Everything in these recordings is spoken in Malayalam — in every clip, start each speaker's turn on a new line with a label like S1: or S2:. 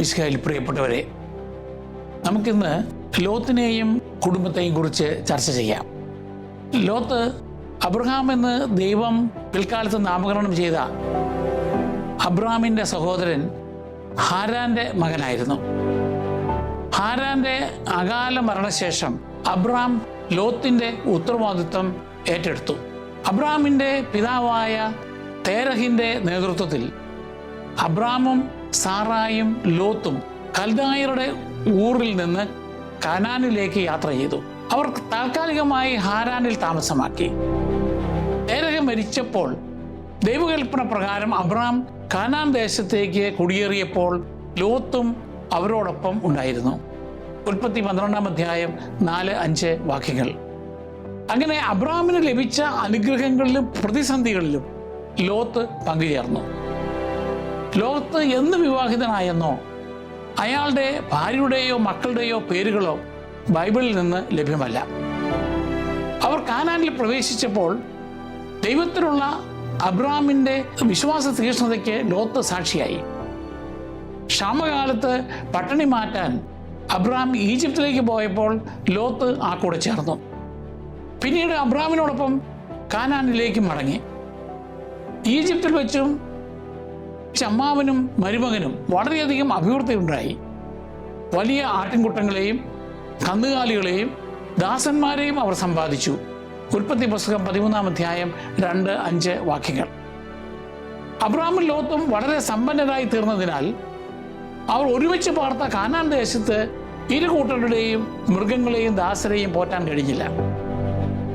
S1: മിസ്കായിൽ പ്രിയപ്പെട്ടവരെ നമുക്കിന്ന് ലോത്തിനെയും കുടുംബത്തെയും കുറിച്ച് ചർച്ച ചെയ്യാം. ലോത്ത് അബ്രഹാം എന്ന് ദൈവം പിൽക്കാലത്ത് നാമകരണം ചെയ്ത അബ്രഹാമിന്റെ സഹോദരൻ ഹാരാന്റെ മകനായിരുന്നു. ഹാരാന്റെ അകാല മരണശേഷം അബ്രഹാം ലോത്തിന്റെ ഉത്തരവാദിത്വം ഏറ്റെടുത്തു. അബ്രഹാമിന്റെ പിതാവായ തേരഹിന്റെ നേതൃത്വത്തിൽ അബ്രാമും സാറായും ലോത്തും കൽദായരുടെ ഊറിൽ നിന്ന് കനാനിലേക്ക് യാത്ര ചെയ്തു. അവർ താൽക്കാലികമായി ഹാരാനിൽ താമസമാക്കി. തേരഹ് മരിച്ചപ്പോൾ ദൈവകൽപ്പന പ്രകാരം അബ്രാം കാനാൻ ദേശത്തേക്ക് കുടിയേറിയപ്പോൾ ലോത്തും അവരോടൊപ്പം ഉണ്ടായിരുന്നു. ഉൽപ്പത്തി പന്ത്രണ്ടാം അധ്യായം നാല് അഞ്ച് വാക്യങ്ങൾ. അങ്ങനെ അബ്രാമിന് ലഭിച്ച അനുഗ്രഹങ്ങളിലും പ്രതിസന്ധികളിലും ലോത്ത് പങ്കുചേർന്നു. ലോകത്ത് എന്ന് വിവാഹിതനായെന്നോ അയാളുടെ ഭാര്യയുടെയോ മക്കളുടെയോ പേരുകളോ ബൈബിളിൽ നിന്ന് ലഭ്യമല്ല. അവർ കാനാനിൽ പ്രവേശിച്ചപ്പോൾ ദൈവത്തിലുള്ള അബ്രാമിന്റെ വിശ്വാസ തീക്ഷ്ണതയ്ക്ക് ലോത്ത് സാക്ഷിയായി. ക്ഷാമകാലത്ത് പട്ടിണി മാറ്റാൻ അബ്രാം ഈജിപ്തിലേക്ക് പോയപ്പോൾ ലോത്ത് ആ കൂടെ ചേർന്നു. പിന്നീട് അബ്രാമിനോടൊപ്പം കാനാനിലേക്ക് മടങ്ങി. ഈജിപ്തിൽ വെച്ചും ചമ്മാവനും മരുമകനും വളരെയധികം അഭിവൃദ്ധി ഉണ്ടായി വലിയ ആട്ടിൻകുട്ടങ്ങളെയും കന്നുകാലികളെയും ദാസന്മാരെയും അവർ സമ്പാദിച്ചു. ഉൽപ്പത്തി പുസ്തകം പതിമൂന്നാം അധ്യായം രണ്ട് അഞ്ച് വാക്യങ്ങൾ. അബ്രാമും ലോത്തും വളരെ സമ്പന്നരായി തീർന്നതിനാൽ അവർ ഒരുമിച്ച് പാർത്ത കാനാൻ ദേശത്ത് ഇരു കൂട്ടരുടെയും മൃഗങ്ങളെയും ദാസരെയും പോറ്റാൻ കഴിഞ്ഞില്ല.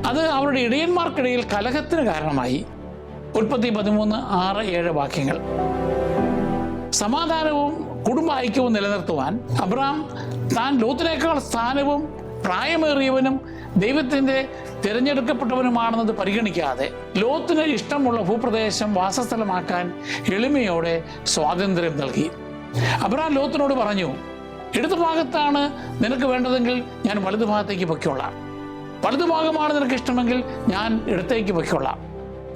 S1: അത് അവരുടെ ഇടയന്മാർക്കിടയിൽ കലഹത്തിന് കാരണമായി. ഉൽപ്പത്തി പതിമൂന്ന് ആറ് ഏഴ് വാക്യങ്ങൾ. സമാധാനവും കുടുംബ ഐക്യവും നിലനിർത്തുവാൻ അബ്രാം താൻ ലോത്തിനേക്കാൾ സ്ഥാനവും പ്രായമേറിയവനും ദൈവത്തിന്റെ തിരഞ്ഞെടുക്കപ്പെട്ടവനുമാണെന്നത് പരിഗണിക്കാതെ ലോത്തിന് ഇഷ്ടമുള്ള ഭൂപ്രദേശം വാസസ്ഥലമാക്കാൻ എളിമയോടെ സ്വാതന്ത്ര്യം നൽകി. അബ്രാം ലോത്തിനോട് പറഞ്ഞു ഇടതുഭാഗത്താണ് നിനക്ക് വേണ്ടതെങ്കിൽ ഞാൻ വലതുഭാഗത്തേക്ക് പൊയ്ക്കൊള്ളാം. വലതുഭാഗമാണ് നിനക്ക് ഇഷ്ടമെങ്കിൽ ഞാൻ ഇടത്തേക്ക് പൊയ്ക്കൊള്ളാം.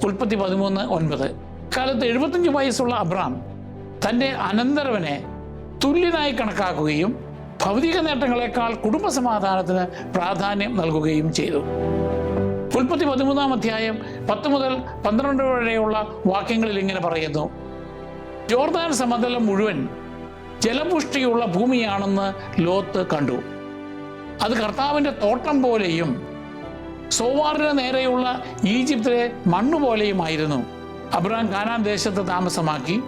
S1: ഉൽപ്പത്തി പതിമൂന്ന് ഒൻപത്. കാലത്ത് എഴുപത്തഞ്ച് വയസ്സുള്ള അബ്രാം തന്റെ അനന്തരവനെ തുല്യനായി കണക്കാക്കുകയും ഭൗതിക നേട്ടങ്ങളെക്കാൾ കുടുംബ സമാധാനത്തിന് പ്രാധാന്യം നൽകുകയും ചെയ്തു. ഉൽപ്പത്തി പതിമൂന്നാം അധ്യായം പത്ത് മുതൽ പന്ത്രണ്ട് വരെയുള്ള വാക്യങ്ങളിൽ ഇങ്ങനെ പറയുന്നു ജോർദാൻ സമതലം മുഴുവൻ ജലപുഷ്ടിയുള്ള ഭൂമിയാണെന്ന് ലോത്ത് കണ്ടു. അത് കർത്താവിന്റെ തോട്ടം പോലെയും സോവാറിന് നേരെയുള്ള ഈജിപ്തിലെ മണ്ണ് പോലെയുമായിരുന്നു അബ്രഹാം കാനാൻ ദേശത്ത് താമസമാക്കി.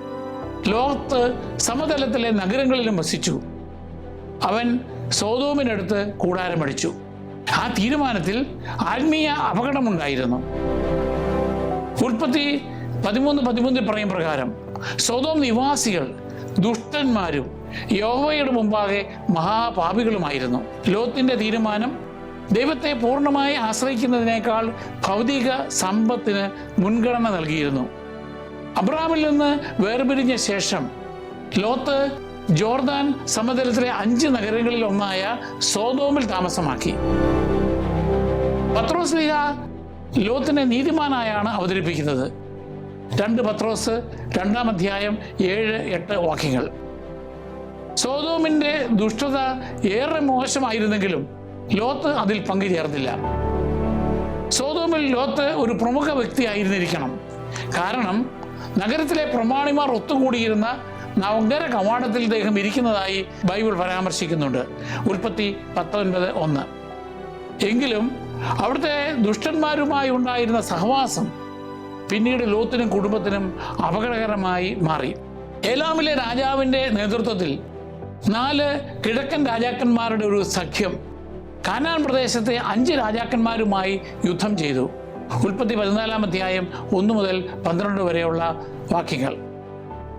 S1: ലോകത്ത് സമതലത്തിലെ നഗരങ്ങളിലും വസിച്ചു. അവൻ സോതോമിനടുത്ത് കൂടാരമടിച്ചു ആ തീരുമാനത്തിൽ ആത്മീയ അപകടമുണ്ടായിരുന്നു. ഉൽപ്പത്തി പതിമൂന്ന് പതിമൂന്നിൽ പറയും പ്രകാരം സ്വതോം നിവാസികൾ ദുഷ്ടന്മാരും യഹോവയുടെ മുമ്പാകെ മഹാപാപികളുമായിരുന്നു. ലോത്തിന്റെ തീരുമാനം ദൈവത്തെ പൂർണമായി ആശ്രയിക്കുന്നതിനേക്കാൾ ഭൗതിക സമ്പത്തിന് മുൻഗണന നൽകിയിരുന്നു. അബ്രാമിൽ നിന്ന് വേർപിരിഞ്ഞ ശേഷം ലോത്ത് ജോർദാൻ സമതലത്തിലെ അഞ്ച് നഗരങ്ങളിൽ ഒന്നായ സോതോമിൽ താമസമാക്കി. പത്രോസ് ലീഹ ലോത്തിനെ നീതിമാനായാണ് അവതരിപ്പിക്കുന്നത്. രണ്ട് പത്രോസ് രണ്ടാം അധ്യായം ഏഴ് എട്ട് വാക്യങ്ങൾ. സോതോമിന്റെ ദുഷ്ടത ഏറെ മോശമായിരുന്നെങ്കിലും ലോത്ത് അതിൽ പങ്കുചേർന്നില്ല. സോതോമിൽ ലോത്ത് ഒരു പ്രമുഖ വ്യക്തി ആയിരുന്നിരിക്കണം കാരണം നഗരത്തിലെ പ്രമാണിമാർ ഒത്തുകൂടിയിരുന്ന നഗര കവാടത്തിൽ ഇദ്ദേഹം ഇരിക്കുന്നതായി ബൈബിൾ പരാമർശിക്കുന്നുണ്ട്. ഉൽപ്പത്തി പത്തൊൻപത് ഒന്ന്. എങ്കിലും അവിടുത്തെ ദുഷ്ടന്മാരുമായി ഉണ്ടായിരുന്ന സഹവാസം പിന്നീട് ലോത്തിനും കുടുംബത്തിനും അപകടകരമായി മാറി. ഏലാമിലെ രാജാവിന്റെ നേതൃത്വത്തിൽ നാല് കിഴക്കൻ രാജാക്കന്മാരുടെ ഒരു സഖ്യം കാനാൻ പ്രദേശത്തെ അഞ്ച് രാജാക്കന്മാരുമായി യുദ്ധം ചെയ്തു. ഉൽപ്പത്തി പതിനാലാം അധ്യായം ഒന്ന് മുതൽ പന്ത്രണ്ട് വരെയുള്ള വാക്യങ്ങൾ.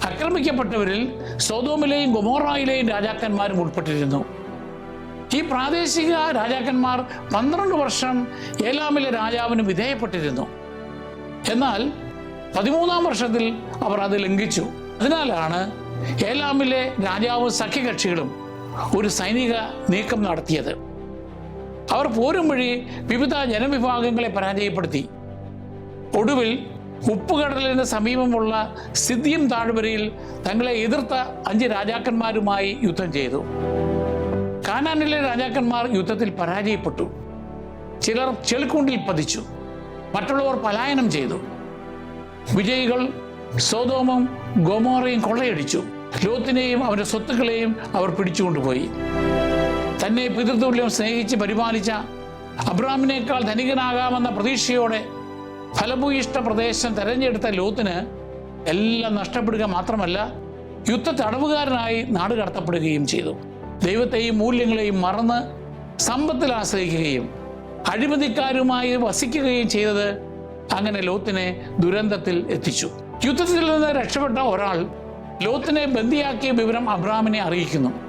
S1: ആക്രമിക്കപ്പെട്ടവരിൽ സോതോമിലെയും ഗൊമോറായിലെയും രാജാക്കന്മാരും ഉൾപ്പെട്ടിരുന്നു. ഈ പ്രാദേശിക രാജാക്കന്മാർ പന്ത്രണ്ട് വർഷം ഏലാമിലെ രാജാവിന് വിധേയപ്പെട്ടിരുന്നു. എന്നാൽ പതിമൂന്നാം വർഷത്തിൽ അവർ അത് ലംഘിച്ചു. അതിനാലാണ് ഏലാമിലെ രാജാവ് സഖ്യകക്ഷികളും ഒരു സൈനിക നീക്കം നടത്തിയത്. അവർ പോരും വഴി വിവിധ ജനവിഭാഗങ്ങളെ പരാജയപ്പെടുത്തി. ഒടുവിൽ ഉപ്പുകടലിന് സമീപമുള്ള സിദ്ധിയും താഴ്വരയിൽ തങ്ങളെ എതിർത്ത അഞ്ച് രാജാക്കന്മാരുമായി യുദ്ധം ചെയ്തു. കാനാനിലെ രാജാക്കന്മാർ യുദ്ധത്തിൽ പരാജയപ്പെട്ടു. ചിലർ ചെളിക്കുണ്ടിൽ പതിച്ചു. മറ്റുള്ളവർ പലായനം ചെയ്തു. വിജയികൾ സോതോമും ഗോമോറയും കൊള്ളയടിച്ചു. ലോത്തിനെയും അവരുടെ സ്വത്തുക്കളെയും അവർ പിടിച്ചുകൊണ്ടുപോയി. തന്നെ പിതൃതുല്യം സ്നേഹിച്ച് പരിപാലിച്ച അബ്രാമിനേക്കാൾ ധനികനാകാമെന്ന പ്രതീക്ഷയോടെ ഫലഭൂയിഷ്ട പ്രദേശം തെരഞ്ഞെടുത്ത ലോത്തിന് എല്ലാം നഷ്ടപ്പെടുക മാത്രമല്ല യുദ്ധ തടവുകാരനായി നാട് കടത്തപ്പെടുകയും ചെയ്തു. ദൈവത്തെയും മൂല്യങ്ങളെയും മറന്ന് സമ്പത്തിൽ ആശ്രയിക്കുകയും അഴിമതിക്കാരുമായി വസിക്കുകയും ചെയ്തത് അങ്ങനെ ലോത്തിനെ ദുരന്തത്തിൽ എത്തിച്ചു. യുദ്ധത്തിൽ നിന്ന് രക്ഷപ്പെട്ട ഒരാൾ ലോത്തിനെ ബന്ദിയാക്കിയ വിവരം അബ്രാമിനെ അറിയിക്കുന്നു.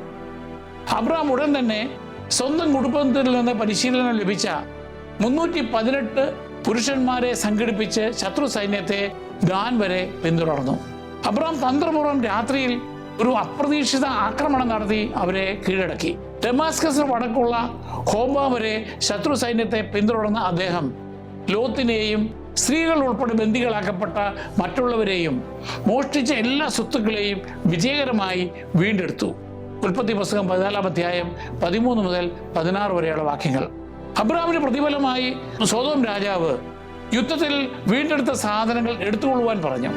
S1: അബ്രാം ഉടൻ തന്നെ സ്വന്തം കുടുംബത്തിൽ നിന്ന് പരിശീലനം ലഭിച്ച മുന്നൂറ്റി പതിനെട്ട് പുരുഷന്മാരെ സംഘടിപ്പിച്ച് ശത്രു സൈന്യത്തെ ദാൻ വരെ പിന്തുടർന്നു. അബ്രാം തന്ത്രപൂർവം രാത്രിയിൽ ഒരു അപ്രതീക്ഷിത ആക്രമണം നടത്തി അവരെ കീഴടക്കി. ഡെമാസ്കസിന് വടക്കുള്ള ഹോബ വരെ ശത്രു സൈന്യത്തെ പിന്തുടർന്ന അദ്ദേഹം ലോത്തിനെയും സ്ത്രീകൾ ഉൾപ്പെടെ ബന്ദികളാക്കപ്പെട്ട മറ്റുള്ളവരെയും മോഷ്ടിച്ച എല്ലാ സ്വത്തുക്കളെയും വിജയകരമായി വീണ്ടെടുത്തു. ഉൽപ്പത്തി പുസ്തകം പതിനാലാം അധ്യായം പതിമൂന്ന് മുതൽ പതിനാറ് വരെയുള്ള വാക്യങ്ങൾ. അബ്രഹാമിന് പ്രതിഫലമായി സ്വതോം രാജാവ് യുദ്ധത്തിൽ വീണ്ടെടുത്ത സാധനങ്ങൾ എടുത്തുകൊള്ളുവാൻ പറഞ്ഞു.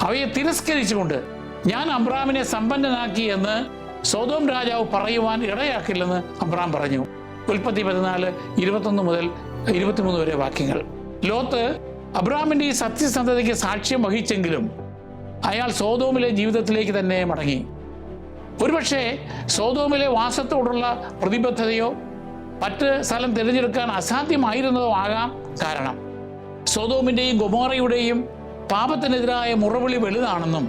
S1: അവയെ തിരസ്കരിച്ചുകൊണ്ട് ഞാൻ അബ്രാമിനെ സമ്പന്നനാക്കി എന്ന് സ്വതോം രാജാവ് പറയുവാൻ ഇടയാക്കില്ലെന്ന് അബ്രാം പറഞ്ഞു. ഉൽപ്പത്തി പതിനാല് ഇരുപത്തൊന്ന് മുതൽ ഇരുപത്തിമൂന്ന് വരെ വാക്യങ്ങൾ. ലോത്ത് അബ്രാമിന്റെ ഈ സത്യസന്ധതയ്ക്ക് സാക്ഷ്യം വഹിച്ചെങ്കിലും അയാൾ സോതോമിലെ ജീവിതത്തിലേക്ക് തന്നെ മടങ്ങി. ഒരുപക്ഷെ സോതോമിലെ വാസത്തോടുള്ള പ്രതിബദ്ധതയോ മറ്റ് സ്ഥലം തിരഞ്ഞെടുക്കാൻ അസാധ്യമായിരുന്നതോ ആകാം കാരണം സോതോമിന്റെയും ഗൊമോറയുടെയും പാപത്തിനെതിരായ മുറവിളി വലുതാണെന്നും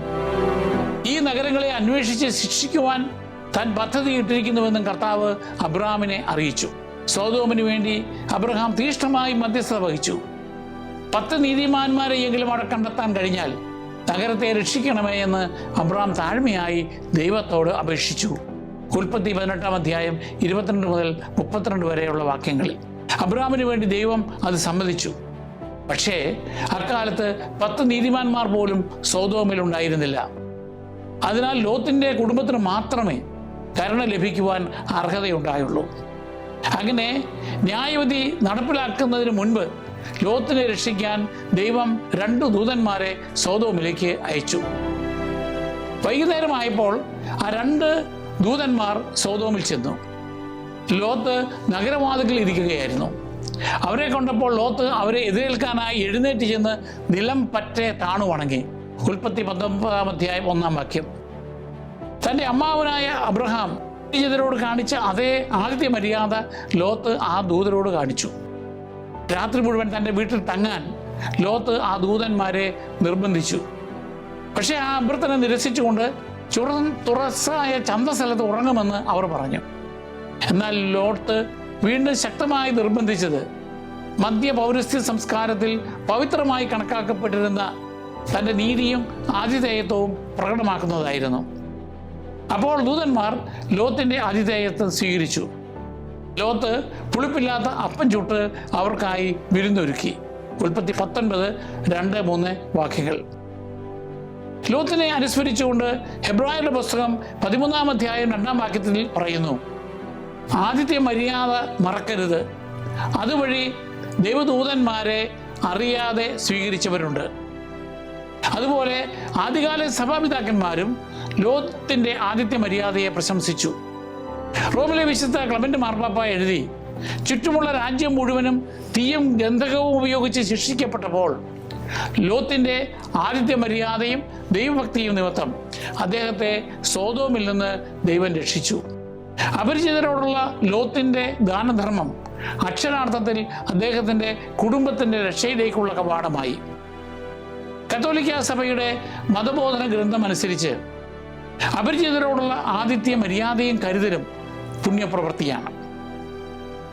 S1: ഈ നഗരങ്ങളെ അന്വേഷിച്ച് ശിക്ഷിക്കുവാൻ താൻ പദ്ധതിയിട്ടിരിക്കുന്നുവെന്നും കർത്താവ് അബ്രഹാമിനെ അറിയിച്ചു. സോതോമിന് വേണ്ടി അബ്രഹാം തീഷ്ണമായി മധ്യസ്ഥത വഹിച്ചു. പത്ത് നീതിമാന്മാരെയെങ്കിലും അവിടെ കണ്ടെത്താൻ കഴിഞ്ഞാൽ നഗരത്തെ രക്ഷിക്കണമേ എന്ന് അബ്രഹാം താഴ്മയായി ദൈവത്തോട് അപേക്ഷിച്ചു. ഉൽപ്പത്തി പതിനെട്ടാം അധ്യായം ഇരുപത്തിരണ്ട് മുതൽ മുപ്പത്തിരണ്ട് വരെയുള്ള വാക്യങ്ങളിൽ അബ്രഹാമിന് വേണ്ടി ദൈവം അത് സമ്മതിച്ചു. പക്ഷേ അക്കാലത്ത് പത്ത് നീതിമാന്മാർ പോലും സൗദോമിൽ ഉണ്ടായിരുന്നില്ല. അതിനാൽ ലോത്തിന്റെ കുടുംബത്തിന് മാത്രമേ കരുണ ലഭിക്കുവാൻ അർഹതയുണ്ടായുള്ളൂ. അങ്ങനെ ന്യായവിധി നടപ്പിലാക്കുന്നതിന് മുൻപ് ലോത്തിനെ രക്ഷിക്കാൻ ദൈവം രണ്ടു ദൂതന്മാരെ സോതോമിലേക്ക് അയച്ചു. വൈകുന്നേരമായപ്പോൾ ആ രണ്ട് ദൂതന്മാർ സോതോമിൽ ചെന്നു. ലോത്ത് നഗരവാതിക്കൽ ഇരിക്കുകയായിരുന്നു. അവരെ കൊണ്ടപ്പോൾ ലോത്ത് അവരെ എതിരേൽക്കാനായി എഴുന്നേറ്റ് ചെന്ന് നിലം പറ്റെ താണു വണങ്ങി. ഉൽപ്പത്തി പത്തൊമ്പതാം അധ്യായം ഒന്നാം വാക്യം. തന്റെ അമ്മാവനായ അബ്രഹാം ോട് കാണിച്ച അതേ ആദ്യ മര്യാദ ലോത്ത് ആ ദൂതരോട് കാണിച്ചു. രാത്രി മുഴുവൻ തന്റെ വീട്ടിൽ തങ്ങാൻ ലോത്ത് ആ ദൂതന്മാരെ നിർബന്ധിച്ചു. പക്ഷേ ആ അഭ്യർത്ഥന നിരസിച്ചുകൊണ്ട് ചുറ തുറസായ ചന്തസ്ഥലത്ത് ഉറങ്ങുമെന്ന് അവർ പറഞ്ഞു. എന്നാൽ ലോട്ട് വീണ്ടും ശക്തമായി നിർബന്ധിച്ചത് മധ്യ പൗരസ്ത്യ സംസ്കാരത്തിൽ പവിത്രമായി കണക്കാക്കപ്പെട്ടിരുന്ന തന്റെ നീതിയും ആതിഥേയത്വവും പ്രകടമാക്കുന്നതായിരുന്നു. അപ്പോൾ ദൂതന്മാർ ലോത്തിന്റെ ആതിഥേയത്വം സ്വീകരിച്ചു. ലോത്ത് പുളിപ്പില്ലാത്ത അപ്പം ചുട്ട് അവർക്കായി വിരുന്നൊരുക്കി. ഉൽപ്പത്തി പത്തൊൻപത് രണ്ട് മൂന്ന് വാക്യങ്ങൾ. ലോത്തിനെ അനുസ്മരിച്ചുകൊണ്ട് ഹെബ്രായരുടെ പുസ്തകം പതിമൂന്നാം അധ്യായം രണ്ടാം വാക്യത്തിൽ പറയുന്നു ആദ്യത്തെ മര്യാദ മറക്കരുത്. അതുവഴി ദൈവദൂതന്മാരെ അറിയാതെ സ്വീകരിച്ചവരുണ്ട്. അതുപോലെ ആദ്യകാല സഭാപിതാക്കന്മാരും ലോത്തിന്റെ ആദിത്യ മര്യാദയെ പ്രശംസിച്ചു. റോമിലെ വിശുദ്ധ ക്ലമന്റ് മാർപ്പാപ്പ എഴുതി ചുറ്റുമുള്ള രാജ്യം മുഴുവനും തീയും ഗന്ധകവും ഉപയോഗിച്ച് ശിക്ഷിക്കപ്പെട്ടപ്പോൾ ലോത്തിന്റെ ആദ്യത്തെ മര്യാദയും ദൈവഭക്തിയും നിമിത്തം അദ്ദേഹത്തെ സോതോമിൽ നിന്ന് ദൈവം രക്ഷിച്ചു. അപരിചിതരോടുള്ള ലോത്തിന്റെ ദാനധർമ്മം അക്ഷരാർത്ഥത്തിൽ അദ്ദേഹത്തിന്റെ കുടുംബത്തിന്റെ രക്ഷയിലേക്കുള്ള കവാടമായി. കത്തോലിക്ക സഭയുടെ മതബോധന ഗ്രന്ഥം അനുസരിച്ച് അപരിചിതരോടുള്ള ആദിത്യ മര്യാദയും കരുതലും പുണ്യപ്രവൃത്തിയാണ്.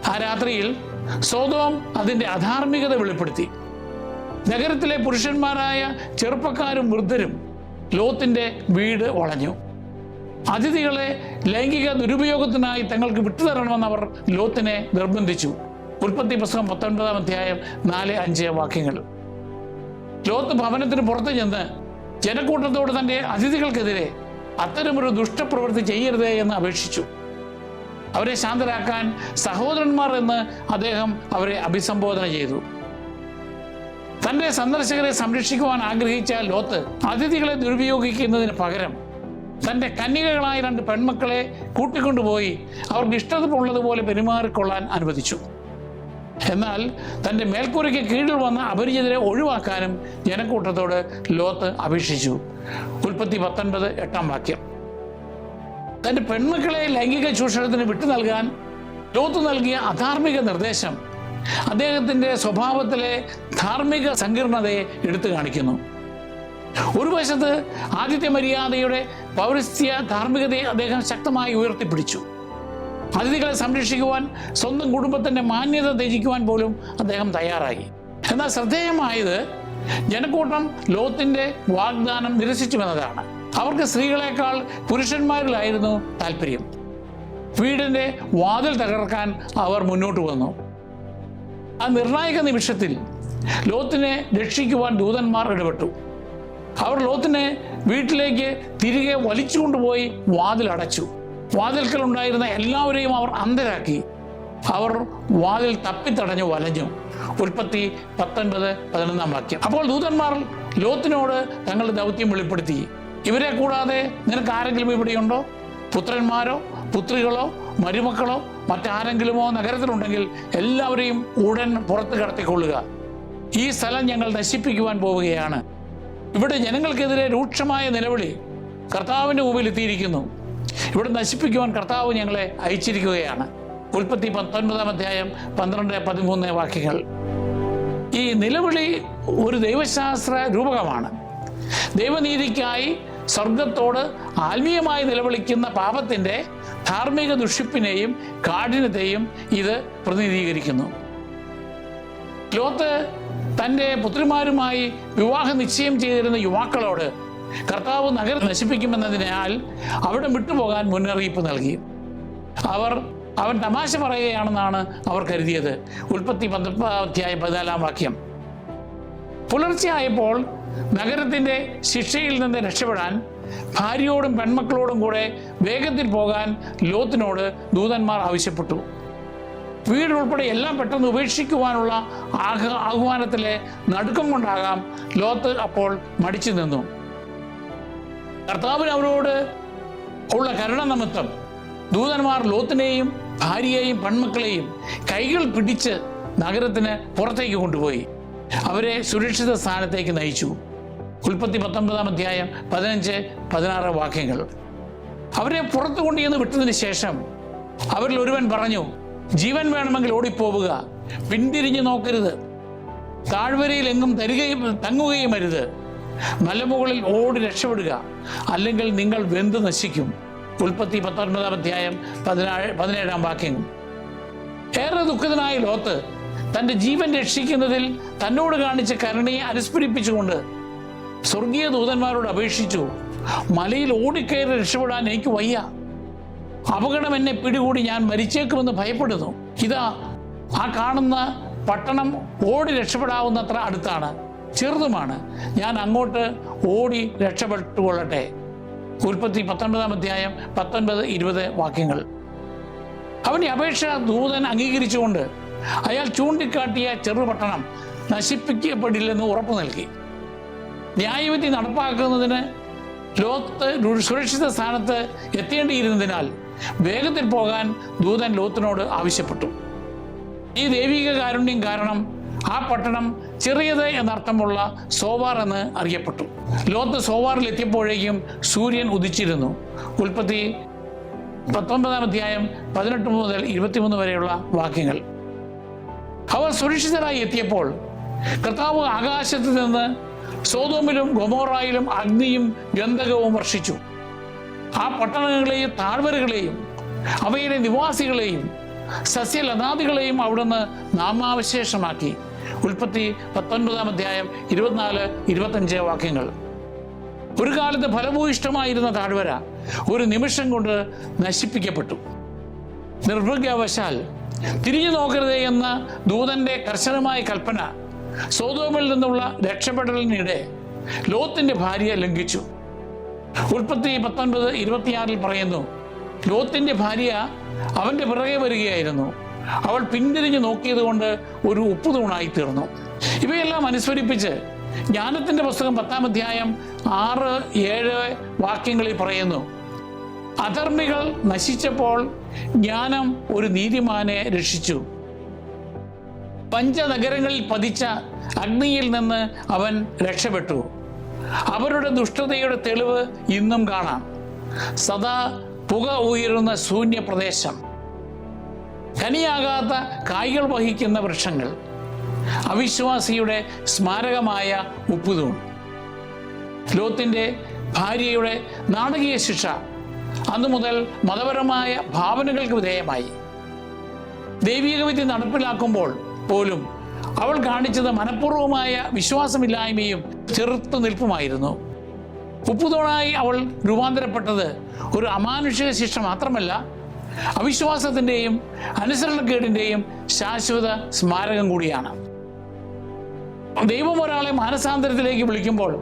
S1: ആ രാത്രിയിൽ സോതോം അതിന്റെ അധാർമികത വെളിപ്പെടുത്തി. നഗരത്തിലെ പുരുഷന്മാരായ ചെറുപ്പക്കാരും വൃദ്ധരും ലോത്തിന്റെ വീട് വളഞ്ഞു. അതിഥികളെ ലൈംഗിക ദുരുപയോഗത്തിനായി തങ്ങൾക്ക് വിട്ടുതരണമെന്ന് അവർ ലോത്തിനെ നിർബന്ധിച്ചു. ഉൽപ്പത്തി പുസ്തകം പത്തൊൻപതാം അധ്യായം നാല് അഞ്ച് വാക്യങ്ങൾ. ലോത്ത് ഭവനത്തിന് പുറത്ത് ചെന്ന് ജനക്കൂട്ടത്തോട് തന്റെ അതിഥികൾക്കെതിരെ അത്തരമൊരു ദുഷ്ടപ്രവൃത്തി ചെയ്യരുതേ എന്ന് അപേക്ഷിച്ചു. അവരെ ശാന്തരാക്കാൻ സഹോദരന്മാർ എന്ന് അദ്ദേഹം അവരെ അഭിസംബോധന ചെയ്തു. തന്റെ സന്ദർശകരെ സംരക്ഷിക്കുവാൻ ആഗ്രഹിച്ച ലോത്ത് അതിഥികളെ ദുരുപയോഗിക്കുന്നതിന് പകരം തന്റെ കന്യകകളായ രണ്ട് പെൺമക്കളെ കൂട്ടിക്കൊണ്ടുപോയി അവർക്ക് ഇഷ്ടമുള്ളതുപോലെ പെരുമാറിക്കൊള്ളാൻ അനുവദിച്ചു. എന്നാൽ തന്റെ മേൽക്കൂരയ്ക്ക് കീഴിൽ വന്ന അപരിചിതരെ ഒഴിവാക്കാനും ജനക്കൂട്ടത്തോട് ലോത്ത് അപേക്ഷിച്ചു. ഉൽപ്പത്തി പത്തൊൻപത് എട്ടാം വാക്യം. തന്റെ പെൺമക്കളെ ലൈംഗിക ചൂഷണത്തിന് വിട്ടു നൽകാൻ ലോത്ത് നൽകിയ അധാർമിക നിർദ്ദേശം അദ്ദേഹത്തിന്റെ സ്വഭാവത്തിലെ ധാർമ്മിക സങ്കീർണതയെ എടുത്തു കാണിക്കുന്നു. ഒരു വശത്ത് ആദിത്യ മര്യാദയുടെ പൗരസ്ത്യ ധാർമ്മികതയെ അദ്ദേഹം ശക്തമായി ഉയർത്തിപ്പിടിച്ചു. അതിഥികളെ സംരക്ഷിക്കുവാൻ സ്വന്തം കുടുംബത്തിന്റെ മാന്യത ത്യജിക്കുവാൻ പോലും അദ്ദേഹം തയ്യാറായി. എന്നാൽ ശ്രദ്ധേയമായത് ജനക്കൂട്ടം ലോത്തിന്റെ വാഗ്ദാനം നിരസിച്ചുവെന്നതാണ്. അവർക്ക് സ്ത്രീകളെക്കാൾ പുരുഷന്മാരിലായിരുന്നു താല്പര്യം. വീടിന്റെ വാതിൽ തകർക്കാൻ അവർ മുന്നോട്ട് വന്നു. ആ നിർണായക നിമിഷത്തിൽ ലോത്തിനെ രക്ഷിക്കുവാൻ ദൂതന്മാർ ഇടപെട്ടു. അവർ ലോത്തിനെ വീട്ടിലേക്ക് തിരികെ വലിച്ചുകൊണ്ടുപോയി വാതിൽ അടച്ചു. വാതിൽക്കൽ ഉണ്ടായിരുന്ന എല്ലാവരെയും അവർ അന്ധരാക്കി. അവർ വാതിൽ തപ്പിത്തടഞ്ഞു വലഞ്ഞു. ഉൽപ്പത്തി പത്തൊൻപത് പതിനൊന്നാം വാക്യം. അപ്പോൾ ദൂതന്മാർ ലോത്തിനോട് തങ്ങളുടെ ദൗത്യം വെളിപ്പെടുത്തി. ഇവരെ കൂടാതെ നിനക്ക് ആരെങ്കിലും ഇവിടെ ഉണ്ടോ പുത്രന്മാരോ പുത്രികളോ മരുമക്കളോ മറ്റാരെങ്കിലുമോ നഗരത്തിലുണ്ടെങ്കിൽ എല്ലാവരെയും ഉടൻ പുറത്ത് കടത്തിക്കൊള്ളുക. ഈ സ്ഥലം ഞങ്ങൾ നശിപ്പിക്കുവാൻ പോവുകയാണ്. ഇവിടെ ജനങ്ങൾക്കെതിരെ രൂക്ഷമായ നിലവിളി കർത്താവിന്റെ മുമ്പിൽ എത്തിയിരിക്കുന്നു. ഇവിടെ നശിപ്പിക്കുവാൻ കർത്താവ് ഞങ്ങളെ അയച്ചിരിക്കുകയാണ്. ഉൽപ്പത്തി പത്തൊൻപതാം അധ്യായം പന്ത്രണ്ട് പതിമൂന്ന് വാക്യങ്ങൾ. ഈ നിലവിളി ഒരു ദൈവശാസ്ത്ര രൂപകമാണ്. ദൈവനീതിക്കായി സ്വർഗത്തോട് ആത്മീയമായി നിലവിളിക്കുന്ന പാപത്തിന്റെ ധാർമ്മിക ദുഷിപ്പിനെയും കാഠിനത്തെയും ഇത് പ്രതിനിധീകരിക്കുന്നു. ലോത്ത് തന്റെ പുത്രിമാരുമായി വിവാഹ നിശ്ചയം ചെയ്തിരുന്ന യുവാക്കളോട് കർത്താവ് നഗരം നശിപ്പിക്കുമെന്നതിനാൽ അവിടെ വിട്ടുപോകാൻ മുന്നറിയിപ്പ് നൽകി. അവർ അവൻ തമാശ പറയുകയാണെന്നാണ് അവർ കരുതിയത്. ഉൽപ്പത്തി പന്ത്രണ്ടാം അധ്യായം പതിനാലാം വാക്യം. പുലർച്ചെയായപ്പോൾ നഗരത്തിന്റെ ശിക്ഷയിൽ നിന്ന് രക്ഷപ്പെടാൻ ഭാര്യയോടും പെൺമക്കളോടും കൂടെ വേഗത്തിൽ പോകാൻ ലോത്തിനോട് ദൂതന്മാർ ആവശ്യപ്പെട്ടു. വീടുൾപ്പെടെ എല്ലാം പെട്ടെന്ന് ഉപേക്ഷിക്കുവാനുള്ള ആഹ ആഹ്വാനത്തിലെ നടുക്കം കൊണ്ടാകാം ലോത്ത് അപ്പോൾ മടിച്ചു നിന്നു. കർത്താവിന് അവരോട് ഉള്ള കരുണ നിമിത്തം ദൂതന്മാർ ലോത്തിനെയും ഭാര്യയെയും പെൺമക്കളെയും കൈകൾ പിടിച്ച് നഗരത്തിന് പുറത്തേക്ക് കൊണ്ടുപോയി. അവരെ സുരക്ഷിത സ്ഥാനത്തേക്ക് നയിച്ചു. ഉൽപ്പത്തി പത്തൊമ്പതാം അധ്യായം പതിനഞ്ച് പതിനാറ് വാക്യങ്ങൾ. അവരെ പുറത്തു കൊണ്ടുചെന്ന് വിട്ടതിന് ശേഷം അവരിൽ ഒരുവൻ പറഞ്ഞു ജീവൻ വേണമെങ്കിൽ ഓടിപ്പോവുക. പിന്തിരിഞ്ഞു നോക്കരുത്. താഴ്വരയിൽ എങ്ങും തരികയും തങ്ങുകയും അരുത്. മലമുകളിൽ ഓടി രക്ഷപ്പെടുക. അല്ലെങ്കിൽ നിങ്ങൾ വെന്ത് നശിക്കും. ഉൽപ്പത്തി പത്തൊൻപതാം അധ്യായം പതിനാഴ് പതിനേഴാം വാക്യം ഏറെ ദുഃഖിതനായ ലോത്ത് തന്റെ ജീവൻ രക്ഷിക്കുന്നതിൽ തന്നോട് കാണിച്ച കരുണയെ അനുസ്മരിപ്പിച്ചുകൊണ്ട് സ്വർഗീയ ദൂതന്മാരോട് അപേക്ഷിച്ചു മലയിൽ ഓടിക്കയറി രക്ഷപ്പെടാൻ എനിക്ക് വയ്യ. അപകടം എന്നെ പിടികൂടി ഞാൻ മരിച്ചേക്കുമെന്ന് ഭയപ്പെടുന്നു. ഇതാ ആ കാണുന്ന പട്ടണം ഓടി രക്ഷപ്പെടാവുന്നത്ര അടുത്താണ്. ചെറുതുമാണ്. ഞാൻ അങ്ങോട്ട് ഓടി രക്ഷപ്പെട്ടുകൊള്ളട്ടെ. ഉൽപ്പത്തി പത്തൊൻപതാം അധ്യായം പത്തൊൻപത് ഇരുപത് വാക്യങ്ങൾ. അവന്റെ അപേക്ഷ ദൂതൻ അംഗീകരിച്ചുകൊണ്ട് അയാൾ ചൂണ്ടിക്കാട്ടിയ ചെറുപട്ടണം നശിപ്പിക്കപ്പെടില്ലെന്ന് ഉറപ്പു നൽകി. ന്യായവിധി നടപ്പാക്കുന്നതിന് ലോത്ത് സുരക്ഷിത സ്ഥാനത്ത് എത്തേണ്ടിയിരുന്നതിനാൽ വേഗത്തിൽ പോകാൻ ദൂതൻ ലോത്തിനോട് ആവശ്യപ്പെട്ടു. ഈ ദൈവിക കാരുണ്യം കാരണം ആ പട്ടണം ചെറിയത് എന്നർത്ഥമുള്ള സോവാർ എന്ന് അറിയപ്പെട്ടു. ലോത്ത് സോവാറിൽ എത്തിയപ്പോഴേക്കും സൂര്യൻ ഉദിച്ചിരുന്നു. ഉൽപ്പത്തി പത്തൊമ്പതാം അധ്യായം പതിനെട്ട് മുതൽ ഇരുപത്തിമൂന്ന് വരെയുള്ള വാക്യങ്ങൾ. അവർ സുരക്ഷിതരായി എത്തിയപ്പോൾ കർത്താവ് ആകാശത്ത് നിന്ന് സോതോമിലും ഗൊമോറായിലും അഗ്നിയും ഗന്ധകവും വർഷിച്ചു. ആ പട്ടണങ്ങളെയും താഴ്വരകളെയും അവയിലെ നിവാസികളെയും സസ്യലതാദികളെയും അവിടുന്ന് നാമാവശേഷമാക്കി. ഉൽപ്പത്തി പത്തൊൻപതാം അധ്യായം ഇരുപത്തിനാല് ഇരുപത്തഞ്ച് വാക്യങ്ങൾ. ഒരു കാലത്ത് ഫലഭൂയിഷ്ടമായിരുന്ന താഴ്വര ഒരു നിമിഷം കൊണ്ട് നശിപ്പിക്കപ്പെട്ടു. നിർഭാഗ്യവശാൽ തിരിഞ്ഞു നോക്കരുതേ എന്ന ദൂതന്റെ കർശനമായ കൽപ്പന സോതോമിൽ നിന്നുള്ള രക്ഷപ്പെടലിനിടെ ലോത്തിന്റെ ഭാര്യയെ ലംഘിച്ചു. ഉൽപ്പത്തി പത്തൊൻപത് ഇരുപത്തിയാറിൽ പറയുന്നു ലോത്തിന്റെ ഭാര്യ അവന്റെ പിറകെ വരികയായിരുന്നു. അവൾ പിന്തിരിഞ്ഞു നോക്കിയത് കൊണ്ട് ഒരു ഉപ്പുതൂണായി തീർന്നു. ഇവയെല്ലാം അനുസ്മരിപ്പിച്ച് ജ്ഞാനത്തിന്റെ പുസ്തകം പത്താം അധ്യായം ആറ് ഏഴ് വാക്യങ്ങളിൽ പറയുന്നു അധർമ്മികൾ നശിച്ചപ്പോൾ ജ്ഞാനം ഒരു നീതിമാനെ രക്ഷിച്ചു. പഞ്ചനഗരങ്ങളിൽ പതിച്ച അഗ്നിയിൽ നിന്ന് അവൻ രക്ഷപ്പെട്ടു. അവരുടെ ദുഷ്ടതയുടെ തെളിവ് ഇന്നും കാണാം. സദാ പുക ഉയരുന്ന ശൂന്യ പ്രദേശം കനിയാകാത്ത കായ്കൾ വഹിക്കുന്ന വൃക്ഷങ്ങൾ. അവിശ്വാസിയുടെ സ്മാരകമായ ഉപ്പുതൂൺ. ലോത്തിന്റെ ഭാര്യയുടെ നാടകീയ ശിക്ഷ അന്നു മുതൽ മതപരമായ ഭാവനകൾക്ക് വിധേയമായി. ദൈവിക വിധി നടപ്പിലാക്കുമ്പോൾ പോലും അവൾ കാണിച്ചത് മനഃപൂർവമായ വിശ്വാസമില്ലായ്മയും ചെറുത്തു നിൽപ്പുമായിരുന്നു. ഉപ്പുതോണായി അവൾ രൂപാന്തരപ്പെട്ടത് ഒരു അമാനുഷിക ശിക്ഷ മാത്രമല്ല അവിശ്വാസത്തിന്റെയും അനുസരണക്കേടിന്റെയും ശാശ്വത സ്മാരകം കൂടിയാണ്. ദൈവം ഒരാളെ മാനസാന്തരത്തിലേക്ക് വിളിക്കുമ്പോൾ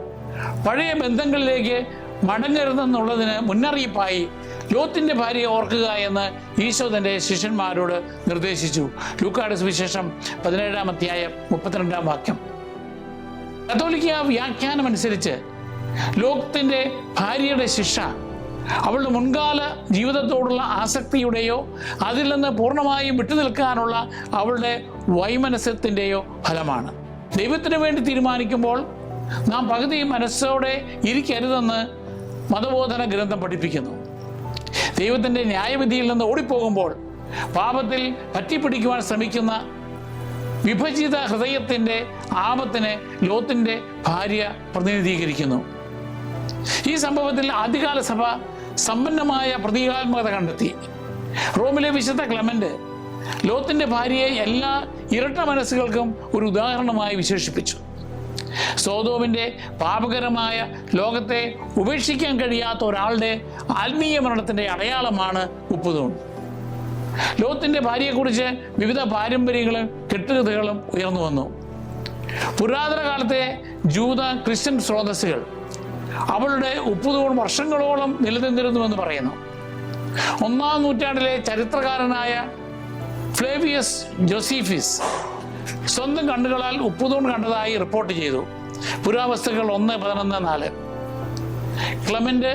S1: പഴയ ബന്ധങ്ങളിലേക്ക് മടങ്ങരുതെന്നുള്ളതിന് മുന്നറിയിപ്പായി ലോത്തിന്റെ ഭാര്യയെ ഓർക്കുക എന്ന് ഈശോ തന്റെ ശിഷ്യന്മാരോട് നിർദ്ദേശിച്ചു. ലൂക്കാട് സുവിശേഷം പതിനേഴാം അധ്യായം മുപ്പത്തിരണ്ടാം വാക്യം. കത്തോലിക്ക വ്യാഖ്യാനം അനുസരിച്ച് ലോകത്തിന്റെ ഭാര്യയുടെ ശിക്ഷ അവളുടെ മുൻകാല ജീവിതത്തോടുള്ള ആസക്തിയുടെയോ അതിൽ നിന്ന് പൂർണമായും വിട്ടുനിൽക്കാനുള്ള അവളുടെ വൈമനസ്യത്തിന്റെയോ ഫലമാണ്. ദൈവത്തിന് വേണ്ടി തീരുമാനിക്കുമ്പോൾ നാം പകുതി മനസ്സോടെ ഇരിക്കരുതെന്ന് മതബോധന ഗ്രന്ഥം പഠിപ്പിക്കുന്നു. ദൈവത്തിന്റെ ന്യായവിധിയിൽ നിന്ന് ഓടിപ്പോകുമ്പോൾ പാപത്തിൽ പറ്റിപ്പിടിക്കുവാൻ ശ്രമിക്കുന്ന വിഭജിത ഹൃദയത്തിന്റെ ആപത്തിനെ ലോത്തിന്റെ ഭാര്യ പ്രതിനിധീകരിക്കുന്നു. ഈ സംഭവത്തിൽ ആദ്യകാല സഭ സമ്പന്നമായ പ്രതീകാത്മകത കണ്ടെത്തി. റോമിലെ വിശുദ്ധ ക്ലമന്റ് ലോത്തിന്റെ ഭാര്യയെ എല്ലാ ഇരട്ട മനസ്സുകൾക്കും ഒരു ഉദാഹരണമായി വിശേഷിപ്പിച്ചു. സോതോമിന്റെ പാപകരമായ ലോകത്തെ ഉപേക്ഷിക്കാൻ കഴിയാത്ത ഒരാളുടെ ആത്മീയ മരണത്തിന്റെ അടയാളമാണ് ഉപ്പുതൂൺ. ലോകത്തിന്റെ ഭാര്യയെക്കുറിച്ച് വിവിധ പാരമ്പര്യങ്ങളും കെട്ടുകഥകളും ഉയർന്നു വന്നു. പുരാതന കാലത്തെ ജൂത ക്രിസ്ത്യൻ സ്രോതസ്സുകൾ അവളുടെ ഉപ്പുതൂൺ വർഷങ്ങളോളം നിലനിന്നിരുന്നുവെന്ന് പറയുന്നു. ഒന്നാം നൂറ്റാണ്ടിലെ ചരിത്രകാരനായ ഫ്ലേവിയസ് ജോസീഫിസ് സ്വന്തം കണ്ണുകളാൽ ഉപ്പുതൂൺ കണ്ടതായി റിപ്പോർട്ട് ചെയ്തു. പുരാവസ്തുക്കൾ ഒന്ന് പതിനൊന്ന് നാല്. ക്ലമന്റ്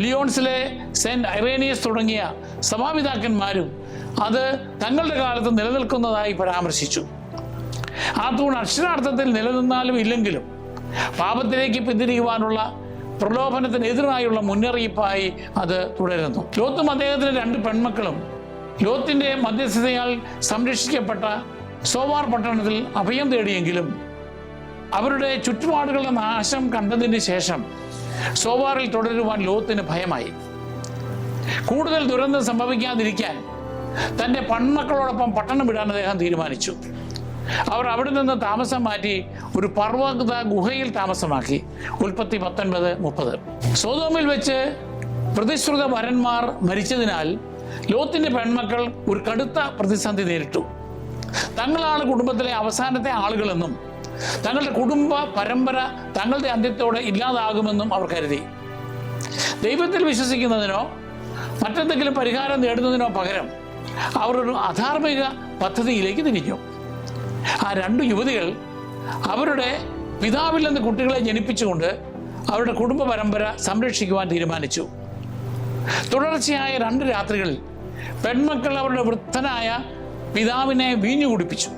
S1: ലിയോൺസിലെ സെന്റ് ഐറേനിയസ് തുടങ്ങിയ സഭാപിതാക്കന്മാരും അത് തങ്ങളുടെ കാലത്ത് നിലനിൽക്കുന്നതായി പരാമർശിച്ചു. ആ തൂൺ അക്ഷരാർത്ഥത്തിൽ നിലനിന്നാലും ഇല്ലെങ്കിലും പാപത്തിലേക്ക് പിന്തിരിയുവാനുള്ള പ്രലോഭനത്തിനെതിരായുള്ള മുന്നറിയിപ്പായി അത് തുടരുന്നു. ലോത്തും അദ്ദേഹത്തിന്റെ രണ്ട് പെൺമക്കളും ലോത്തിന്റെ മധ്യസ്ഥതയാൽ സംരക്ഷിക്കപ്പെട്ട സോവാർ പട്ടണത്തിൽ അഭയം തേടിയെങ്കിലും അവരുടെ ചുറ്റുപാടുകളുടെ നാശം കണ്ടതിന് ശേഷം സോവാറിൽ തുടരുവാൻ ലോത്തിന് ഭയമായി. കൂടുതൽ ദുരന്തം സംഭവിക്കാതിരിക്കാൻ തന്റെ പൺമക്കളോടൊപ്പം പട്ടണം വിടാൻ അദ്ദേഹം തീരുമാനിച്ചു. അവർ അവിടെ നിന്ന് താമസം മാറ്റി ഒരു പർവത ഗുഹയിൽ താമസമാക്കി. ഉൽപ്പത്തി പത്തൊൻപത് മുപ്പത്. സോതോമിൽ വെച്ച് പ്രതിശ്രുത വരന്മാർ മരിച്ചതിനാൽ ലോത്തിന്റെ പെൺമക്കൾ ഒരു കടുത്ത പ്രതിസന്ധി നേരിട്ടു. തങ്ങളാണ് കുടുംബത്തിലെ അവസാനത്തെ ആളുകളെന്നും തങ്ങളുടെ കുടുംബ പരമ്പര തങ്ങളുടെ അന്ത്യത്തോടെ ഇല്ലാതാകുമെന്നും അവർ കരുതി. ദൈവത്തിൽ വിശ്വസിക്കുന്നതിനോ മറ്റെന്തെങ്കിലും പരിഹാരം നേടുന്നതിനോ പകരം അവർ ഒരു അധാർമിക പദ്ധതിയിലേക്ക് തിരിഞ്ഞു. ആ രണ്ട് യുവതികൾ അവരുടെ പിതാവിൽ നിന്ന് കുട്ടികളെ ജനിപ്പിച്ചുകൊണ്ട് അവരുടെ കുടുംബ പരമ്പര സംരക്ഷിക്കുവാൻ തീരുമാനിച്ചു. തുടർച്ചയായ രണ്ട് രാത്രികളിൽ പെൺമക്കൾ അവരുടെ വൃദ്ധനായ പിതാവിനെ വീഞ്ഞു കുടിപ്പിച്ചു.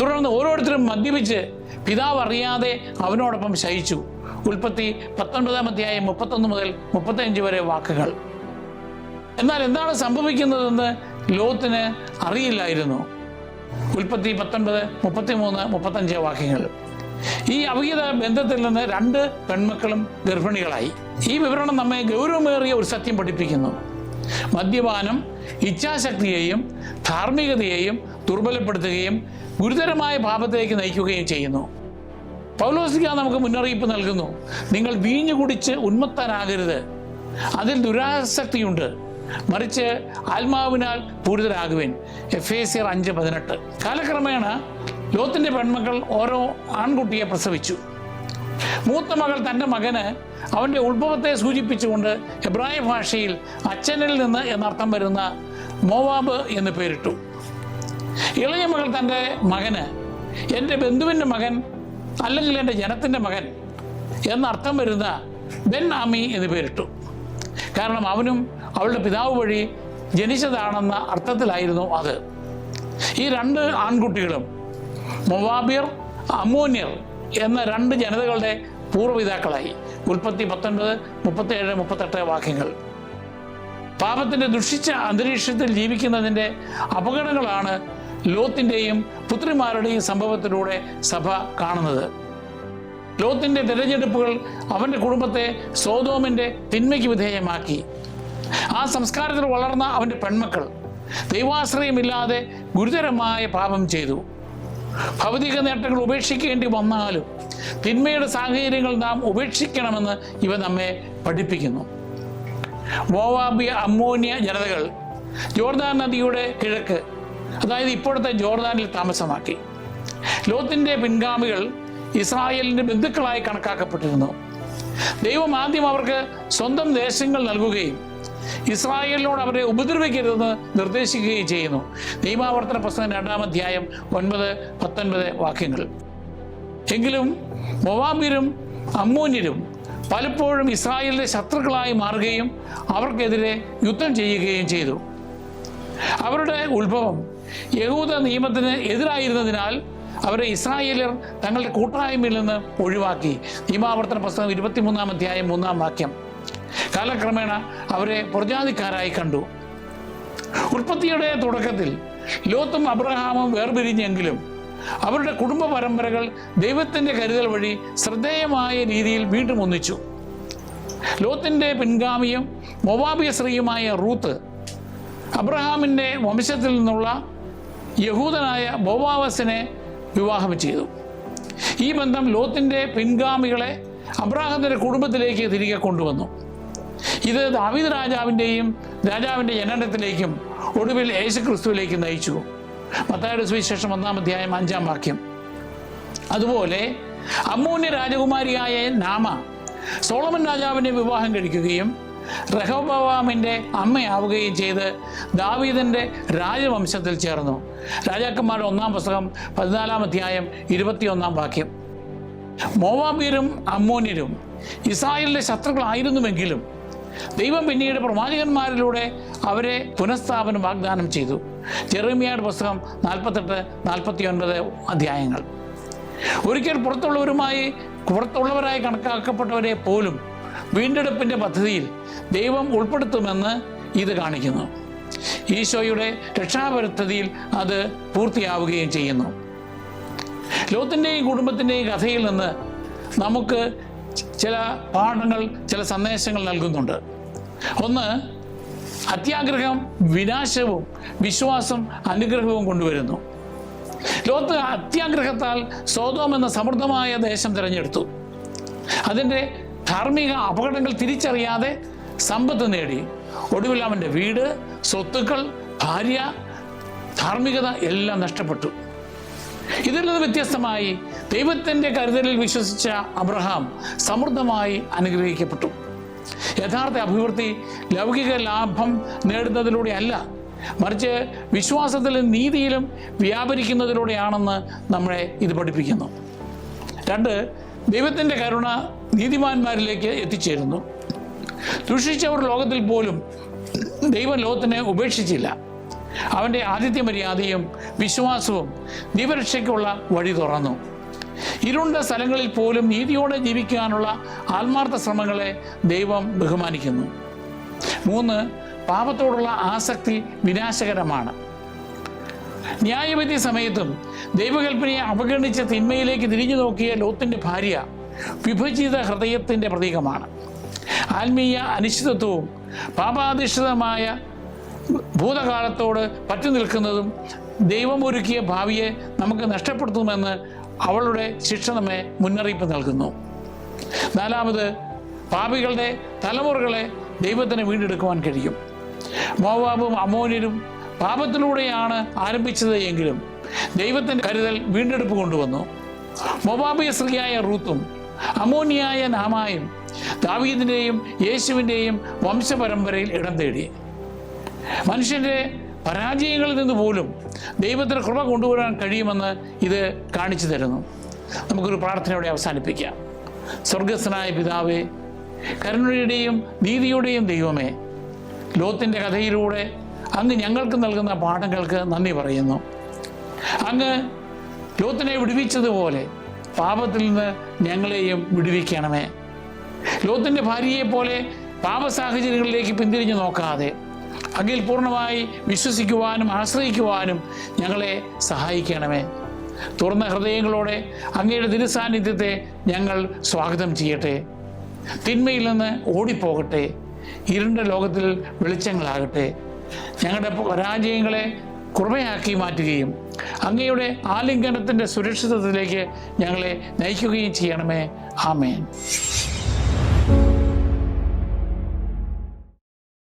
S1: തുടർന്ന് ഓരോരുത്തരും മദ്യപിച്ച് പിതാവ് അറിയാതെ അവനോടൊപ്പം ശയിച്ചു. ഉൽപ്പത്തി പത്തൊൻപതാം അധ്യായം മുപ്പത്തൊന്ന് മുതൽ മുപ്പത്തഞ്ച് വരെ വാക്കുകൾ. എന്നാൽ എന്താണ് സംഭവിക്കുന്നതെന്ന് ലോത്തിന് അറിയില്ലായിരുന്നു. ഉൽപ്പത്തി പത്തൊൻപത് മുപ്പത്തി മൂന്ന് മുപ്പത്തഞ്ച് വാക്യങ്ങൾ. ഈ അവിഹിത ബന്ധത്തിൽ നിന്ന് രണ്ട് പെൺമക്കളും ഗർഭിണികളായി. ഈ വിവരണം നമ്മെ ഗൗരവമേറിയ ഒരു സത്യം പഠിപ്പിക്കുന്നു. മദ്യപാനം ഇച്ഛാശക്തിയെയും ധാർമ്മികതയെയും ദുർബലപ്പെടുത്തുകയും ഗുരുതരമായ പാപത്തിലേക്ക് നയിക്കുകയും ചെയ്യുന്നു. പൗലോസിക നമുക്ക് മുന്നറിയിപ്പ് നൽകുന്നു. നിങ്ങൾ വീഞ്ഞു കുടിച്ച് ഉന്മത്തനാകരുത്. അതിൽ ദുരാസക്തിയുണ്ട്. മറിച്ച് ആത്മാവിനാൽ പൂരിതരാകുവിൻ. എഫ് എ സിയർ അഞ്ച് പതിനെട്ട്. കാലക്രമേണ ലോത്തിന്റെ പെൺമക്കൾ ഓരോ ആൺകുട്ടിയെ പ്രസവിച്ചു. മൂത്ത മകൾ തന്റെ മകന് അവന്റെ ഉത്ഭവത്തെ സൂചിപ്പിച്ചുകൊണ്ട് എബ്രായ ഭാഷയിൽ അച്ഛനിൽ നിന്ന് എന്നർത്ഥം വരുന്ന മോവാബ് എന്ന് പേരിട്ടു. ഇളയ മകൾ തന്റെ മകന് എന്റെ ബന്ധുവിന്റെ മകൻ അല്ലെങ്കിൽ എന്റെ ജനത്തിന്റെ മകൻ എന്നർത്ഥം വരുന്ന ബെൻ ആമി എന്ന് പേരിട്ടു. കാരണം അവനും അവളുടെ പിതാവ് വഴി ജനിച്ചതാണെന്ന അർത്ഥത്തിലായിരുന്നു അത്. ഈ രണ്ട് ആൺകുട്ടികളും മൊവാബിയർ അമോന്യർ എന്ന രണ്ട് ജനതകളുടെ പൂർവപിതാക്കളായി. ഉൽപ്പത്തി പത്തൊൻപത് മുപ്പത്തേഴ് മുപ്പത്തെട്ട് വാക്യങ്ങൾ. പാപത്തിന്റെ ദുഷിച്ച അന്തരീക്ഷത്തിൽ ജീവിക്കുന്നതിന്റെ അപകടങ്ങളാണ് ലോത്തിന്റെയും പുത്രിമാരുടെയും സംഭവത്തിലൂടെ സഭ കാണുന്നത്. ലോത്തിന്റെ തിരഞ്ഞെടുപ്പുകൾ അവന്റെ കുടുംബത്തെ സോതോമിന്റെ തിന്മയ്ക്ക് വിധേയമാക്കി. ആ സംസ്കാരത്തിൽ വളർന്ന അവന്റെ പെൺമക്കൾ ദൈവാശ്രയമില്ലാതെ ഗുരുതരമായ പാപം ചെയ്തു. ഭൗതിക നേട്ടങ്ങൾ ഉപേക്ഷിക്കേണ്ടി വന്നാലും തിന്മയുടെ സാഹചര്യങ്ങൾ നാം ഉപേക്ഷിക്കണമെന്ന് ഇവ നമ്മെ പഠിപ്പിക്കുന്നു. മോവാബിയ അമ്മോനിയ ജനതകൾ ജോർദാൻ നദിയുടെ കിഴക്ക് അതായത് ഇപ്പോഴത്തെ ജോർദാനിൽ താമസമാക്കി. ലോത്തിന്റെ പിൻഗാമികൾ ഇസ്രായേലിന്റെ ബന്ധുക്കളായി കണക്കാക്കപ്പെട്ടിരുന്നു. ദൈവം ആദ്യം അവർക്ക് സ്വന്തം ദേശങ്ങൾ നൽകുകയും ഇസ്രായേലിനോട് അവരെ ഉപദ്രവിക്കരുതെന്ന് നിർദ്ദേശിക്കുകയും ചെയ്യുന്നു. നിയമാവർത്തന പുസ്തകം രണ്ടാം അധ്യായം ഒൻപത് പത്തൊൻപത് വാക്യങ്ങൾ. എങ്കിലും മൊവാബിരും അമ്മൂന്യരും പലപ്പോഴും ഇസ്രായേലിന്റെ ശത്രുക്കളായി മാറുകയും അവർക്കെതിരെ യുദ്ധം ചെയ്യുകയും ചെയ്തു. അവരുടെ ഉത്ഭവം യഹൂദ നിയമത്തിന് എതിരായിരുന്നതിനാൽ അവരെ ഇസ്രായേലർ തങ്ങളുടെ കൂട്ടായ്മയിൽ നിന്ന് ഒഴിവാക്കി. നിയമാവർത്തന പുസ്തകം ഇരുപത്തിമൂന്നാം അധ്യായം മൂന്നാം വാക്യം. കാലക്രമേണ അവരെ പ്രജാതിക്കാരായി കണ്ടു. ഉൽപ്പത്തിയുടെ തുടക്കത്തിൽ ലോത്തും അബ്രഹാമും വേർപിരിഞ്ഞെങ്കിലും അവരുടെ കുടുംബ പരമ്പരകൾ ദൈവത്തിന്റെ കരുതൽ വഴി ശ്രദ്ധേയമായ രീതിയിൽ വീണ്ടും ഒന്നിച്ചു. ലോത്തിന്റെ പിൻഗാമിയും മൊവാബിയ സ്ത്രീയുമായ റൂത്ത് അബ്രഹാമിന്റെ വംശത്തിൽ നിന്നുള്ള യഹൂദനായ ബോവാവസിനെ വിവാഹം ചെയ്തു. ഈ ബന്ധം ലോത്തിന്റെ പിൻഗാമികളെ അബ്രാഹത്തിന്റെ കുടുംബത്തിലേക്ക് തിരികെ കൊണ്ടുവന്നു. ഇത് ദാവീദ് രാജാവിന്റെയും രാജാവിന്റെ ജനനത്തിലേക്കും ഒടുവിൽ യേശു ക്രിസ്തുവിലേക്ക് നയിച്ചു. മത്തായുടെ സുവിശേഷം ഒന്നാം അധ്യായം അഞ്ചാം വാക്യം. അതുപോലെ അമ്മൂന്യ രാജകുമാരിയായ നാമ സോളമൻ രാജാവിനെ വിവാഹം കഴിക്കുകയും റഹോബവാമിന്റെ അമ്മയാവുകയും ചെയ്ത് ദാവീദിന്റെ രാജവംശത്തിൽ ചേർന്നു. രാജാക്കന്മാരുടെ ഒന്നാം പുസ്തകം പതിനാലാം അധ്യായം ഇരുപത്തിയൊന്നാം വാക്യം. മോവാബീരും അമ്മോന്യരും ഇസ്രായേലിന്റെ ശത്രുക്കളായിരുന്നുവെങ്കിലും ദൈവം പിന്നീട് പ്രവാചകന്മാരിലൂടെ അവരെ പുനഃസ്ഥാപനം വാഗ്ദാനം ചെയ്തു. ജെറമിയയുടെ പുസ്തകം നാൽപ്പത്തെട്ട് നാൽപ്പത്തി ഒൻപത് അധ്യായങ്ങൾ. ഒരിക്കൽ പുറത്തുള്ളവരുമായി പുറത്തുള്ളവരായി കണക്കാക്കപ്പെട്ടവരെ പോലും വീണ്ടെടുപ്പിന്റെ പദ്ധതിയിൽ ദൈവം ഉൾപ്പെടുത്തുമെന്ന് ഇത് കാണിക്കുന്നു. ഈശോയുടെ രക്ഷാപരിസ്ഥിതിയിൽ അത് പൂർത്തിയാവുകയും ചെയ്യുന്നു. ലോത്തിന്റെയും കുടുംബത്തിന്റെയും കഥയിൽ നിന്ന് നമുക്ക് ചില പാഠങ്ങൾ ചില സന്ദേശങ്ങൾ നൽകുന്നുണ്ട്. ഒന്ന് അത്യാഗ്രഹം വിനാശവും വിശ്വാസം അനുഗ്രഹവും കൊണ്ടുവരുന്നു. ലോത്ത് അത്യാഗ്രഹത്താൽ സ്വതോം എന്ന സമൃദ്ധമായ ദേശം തിരഞ്ഞെടുത്തു. അതിന്റെ ധാർമ്മിക അപകടങ്ങൾ തിരിച്ചറിയാതെ സമ്പത്ത് നേടി. ഒടുവിൽ അവന്റെ വീട് സ്വത്തുക്കൾ ഭാര്യ ധാർമ്മികത എല്ലാം നഷ്ടപ്പെട്ടു. ഇതിൽ നിന്ന് വ്യത്യസ്തമായി ദൈവത്തിന്റെ കരുതലിൽ വിശ്വസിച്ച അബ്രഹാം സമൃദ്ധമായി അനുഗ്രഹിക്കപ്പെട്ടു. യഥാർത്ഥ അഭിവൃദ്ധി ലൗകിക ലാഭം നേടുന്നതിലൂടെ അല്ല മറിച്ച് വിശ്വാസത്തിലും നീതിയിലും വ്യാപരിക്കുന്നതിലൂടെയാണെന്ന് നമ്മളെ ഇത് പഠിപ്പിക്കുന്നു. രണ്ട് ദൈവത്തിന്റെ കരുണ നീതിമാന്മാരിലേക്ക് എത്തിച്ചേരുന്നു. ദുഷിച്ചവർ ലോകത്തിൽ പോലും ദൈവം ലോകത്തിനെ ഉപേക്ഷിച്ചില്ല. അവന്റെ ആതിഥ്യ മര്യാദയും വിശ്വാസവും ദീപരക്ഷയ്ക്കുള്ള വഴി തുറന്നു. ഇരുണ്ട സ്ഥലങ്ങളിൽ പോലും നീതിയോടെ ജീവിക്കാനുള്ള ആത്മാർത്ഥ ശ്രമങ്ങളെ ദൈവം ബഹുമാനിക്കുന്നു. മൂന്ന് പാപത്തോടുള്ള ആസക്തി വിനാശകരമാണ്. ന്യായവിധി സമയത്തും ദൈവകൽപ്പനയെ അവഗണിച്ച തിന്മയിലേക്ക് തിരിഞ്ഞു നോക്കിയ ലോത്തിന്റെ ഭാര്യ വിഭജിത ഹൃദയത്തിന്റെ പ്രതീകമാണ്. ആത്മീയ അനിശ്ചിതത്വവും പാപാധിഷ്ഠിതമായ ഭൂതകാലത്തോട് പറ്റി നിൽക്കുന്നതും ദൈവമൊരുക്കിയ ഭാവിയെ നമുക്ക് നഷ്ടപ്പെടുത്തുമെന്ന് അവളുടെ ശിക്ഷ നമ്മെ മുന്നറിയിപ്പ് നൽകുന്നു. നാലാമത് പാപികളുടെ തലമുറകളെ ദൈവത്തിന് വീണ്ടെടുക്കുവാൻ കഴിയും. മോവാബും അമോനിലും പാപത്തിലൂടെയാണ് ആരംഭിച്ചത് എങ്കിലും ദൈവത്തിന്റെ കരുതൽ വീണ്ടെടുപ്പ് കൊണ്ടുവന്നു. മൊബാബിയ സ്ത്രീയായ റൂത്തും അമോനിയായ നാമായും ദാവീദിന്റെയും യേശുവിന്റെയും വംശപരമ്പരയിൽ ഇടം തേടി. മനുഷ്യന്റെ പരാജയങ്ങളിൽ നിന്ന് പോലും ദൈവത്തിന് കൃപ കൊണ്ടുവരാൻ കഴിയുമെന്ന് ഇത് കാണിച്ചു തരുന്നു. നമുക്കൊരു പ്രാർത്ഥനയോടെ അവസാനിപ്പിക്കാം. സ്വർഗസ്ഥനായ പിതാവേ കരുണയുടെയും നീതിയുടെയും ദൈവമേ ലോത്തിന്റെ കഥയിലൂടെ അങ്ങ് ഞങ്ങൾക്ക് നൽകുന്ന പാഠങ്ങൾക്ക് നന്ദി പറയുന്നു. അങ്ങ് ലോത്തിനെ വിടുവിച്ചതുപോലെ പാപത്തിൽ നിന്ന് ഞങ്ങളെയും വിടുവിക്കണമേ. ലോത്തിന്റെ ഭാര്യയെ പോലെ പാപ സാഹചര്യങ്ങളിലേക്ക് പിന്തിരിഞ്ഞു നോക്കാതെ അങ്ങിൽ പൂർണമായി വിശ്വസിക്കുവാനും ആശ്രയിക്കുവാനും ഞങ്ങളെ സഹായിക്കണമേ. തുറന്ന ഹൃദയങ്ങളോടെ അങ്ങയുടെ തിരുസാന്നിധ്യത്തെ ഞങ്ങൾ സ്വാഗതം ചെയ്യട്ടെ. തിന്മയിൽ നിന്ന് ഓടിപ്പോകട്ടെ. ഇരുണ്ട ലോകത്തിൽ വെളിച്ചങ്ങളാകട്ടെ. ഞങ്ങളുടെ പരാജയങ്ങളെ കുറവയാക്കി മാറ്റുകയും അങ്ങയുടെ ആലിംഗനത്തിന്റെ സുരക്ഷിതത്വത്തിലേക്ക് ഞങ്ങളെ നയിക്കുകയും ചെയ്യണമേ. ആമേൻ.